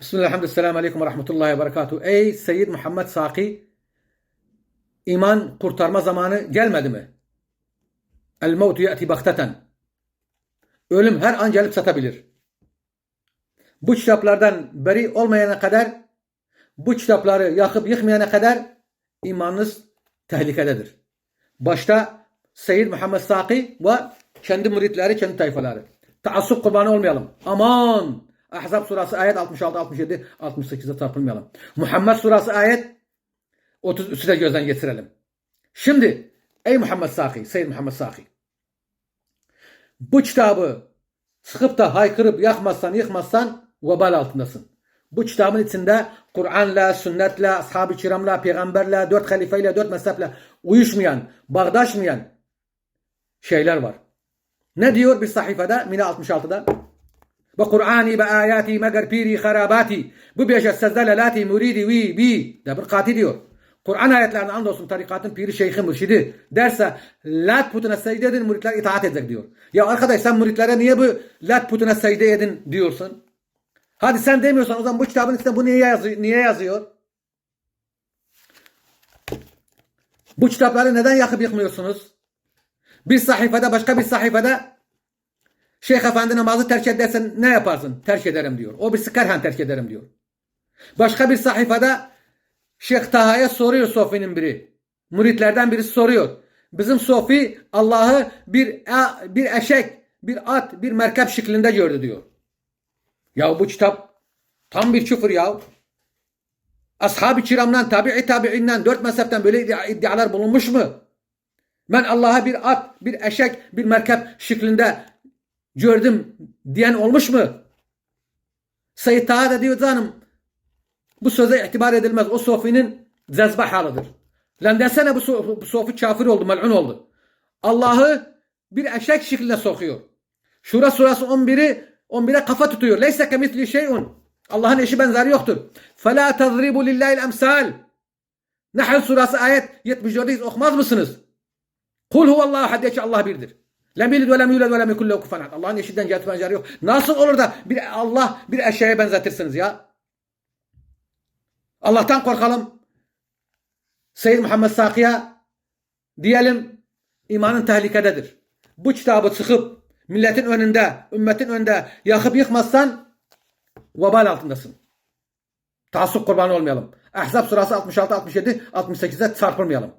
Bismillahirrahmanirrahim. Selamun Aleyküm ve Rahmetullahi ve Berekatuhu. Ey Seyyid Muhammed Saki, iman kurtarma zamanı gelmedi mi? El mevtu ye'ti bakteten. Ölüm her an gelip satabilir. Bu kitaplardan beri olmayana kadar, bu kitapları yakıp yıkmayana kadar imanınız tehlikededir. Başta Seyyid Muhammed Saki ve kendi müritleri, kendi tayfaları. Taassup kurbanı olmayalım. Aman! Ahzab surası ayet 66, 67, 68'de tartılmayalım. Muhammed surası ayet 33'ü de gözden geçirelim. Şimdi ey Muhammed Saki, Seyyid Muhammed Saki. Bu kitabı sıkıp da haykırıp yakmazsan, yıkmazsan vebal altındasın. Bu kitabın içinde Kur'an'la, sünnetle, ashab-ı kiramla, peygamberle, dört halifeyle, dört mezheple uyuşmayan, bağdaşmayan şeyler var. Ne diyor bir sayfada? Mina 66'da. Ve Kur'ani ve ayati meger piri harabati. Bu beşe sezdelelati muridi vi bi. Da bir kati diyor. Kur'an ayetlerine andolsun tarikatın piri şeyhi mürşidi derse lat putuna secde edin müritler itaat edecek diyor. Ya arkadaş sen müritlere niye bu lat putuna secde edin diyorsun? Hadi sen demiyorsan o zaman bu kitabın içinde bu niye yazıyor? Niye yazıyor? Bu kitapları neden yakıp yıkmıyorsunuz? Bir sayfada başka bir sayfada Şeyh Efendi namazı terk edersen ne yaparsın? Terk ederim diyor. O birisi kerhen terk ederim diyor. Başka bir sayfada Şeyh Taha'ya soruyor Sofi'nin biri. Müritlerden birisi soruyor. Bizim Sofi Allah'ı bir bir eşek, bir at, bir merkep şeklinde gördü diyor. Ya bu kitap tam bir küfür ya. Ashab-ı kiramdan, tabi'i tabi'inden, dört mezhepten böyle iddialar bulunmuş mu? Ben Allah'a bir at, bir eşek, bir merkep şeklinde gördüm diyen olmuş mu? Said Taha da diyor canım bu söze itibar edilmez. O sofinin cezbe halıdır. Lan desene bu, sofi, bu sofi kafir oldu, mel'un oldu. Allah'ı bir eşek şekline sokuyor. Şura surası 11'i 11'e kafa tutuyor. Leyse kemitli şeyun. Allah'ın eşi benzeri yoktur. Fela tazribu lillahil emsal. Nahl surası ayet 74 okumaz mısınız? Kul huvallahu had Allah birdir. Lem yelid ve lem yulad ve lem yekun lehu ahad. Allah'ın eşinden cihat benzeri yok. Nasıl olur da bir Allah bir eşeğe benzetirsiniz ya? Allah'tan korkalım. Seyyid Muhammed Saki'ye diyelim imanın tehlikededir. Bu kitabı çıkıp milletin önünde, ümmetin önünde yakıp yıkmazsan vebal altındasın. Taassup kurbanı olmayalım. Ahzab surası 66, 67, 68'de çarpılmayalım.